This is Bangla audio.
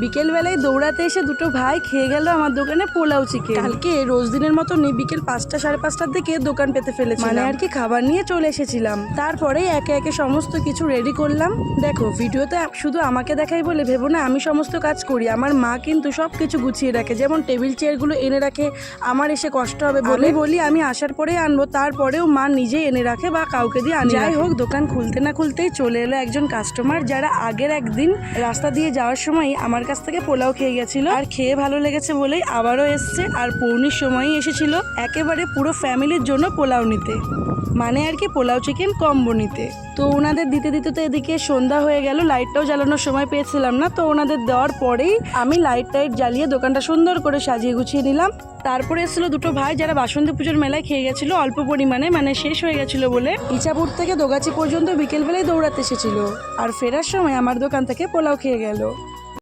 বিকেলবেলায় দৌড়াতে এসে দুটো ভাই খেয়ে গেল আমার দোকানে পোলাও চিকেন কালকে রোজ দিনের মতনই বিকেল পাঁচটা সাড়ে পাঁচটার দিকে দোকান পেতে ফেলেছি মানে আর কি খাবার নিয়ে চলে এসেছিলাম। তারপরে একে একে সমস্ত কিছু রেডি করলাম। দেখো ভিডিওতে শুধু আমাকে দেখাই বলে ভেবো না আমি সমস্ত কাজ করি। আমার মা কিন্তু সব কিছু গুছিয়ে রাখে। যেমন টেবিল চেয়ারগুলো এনে রাখে আমার এসে কষ্ট হবে বলে। বলি আমি আসার পরে আনব তারপরেও মা নিজেই এনে রাখে বা কাউকে দিয়ে আনি যাই হোক দোকান খুলতে না খুলতেই চলে এলো একজন কাস্টমার যারা আগের একদিন রাস্তা দিয়ে যাওয়ার সময় আমার কাছ থেকে পোলাও খেয়ে গেছিল। আর খেয়ে ভালো লেগেছে বলেই আবারও এসছে। আর পৌনির সময়ই এসেছিল একেবারে পুরো ফ্যামিলির জন্য পোলাও নিতে। মানে আর কি পোলাও চিকেন কম্বো নিতে। তো ওনাদের দিতে দিতে তো এদিকে সন্ধ্যা হয়ে গেল লাইটটাও জ্বালানোর সময় পেয়েছিলাম না। তো ওনাদের দেওয়ার পরেই আমি লাইট টাইট জ্বালিয়ে দোকানটা সুন্দর করে সাজিয়ে গুছিয়ে নিলাম। তারপরে এসেছিল দুটো ভাই যারা বাসন্তী পুজোর মেলায় খেয়ে গেছিল অল্প পরিমাণে মানে শেষ হয়ে গেছিল বলে ইচাপুর থেকে দোগাছি পর্যন্ত বিকেলবেলায় দৌড়াতে এসেছিল। আর ফেরার সময় আমার দোকান থেকে পোলাও খেয়ে গেল।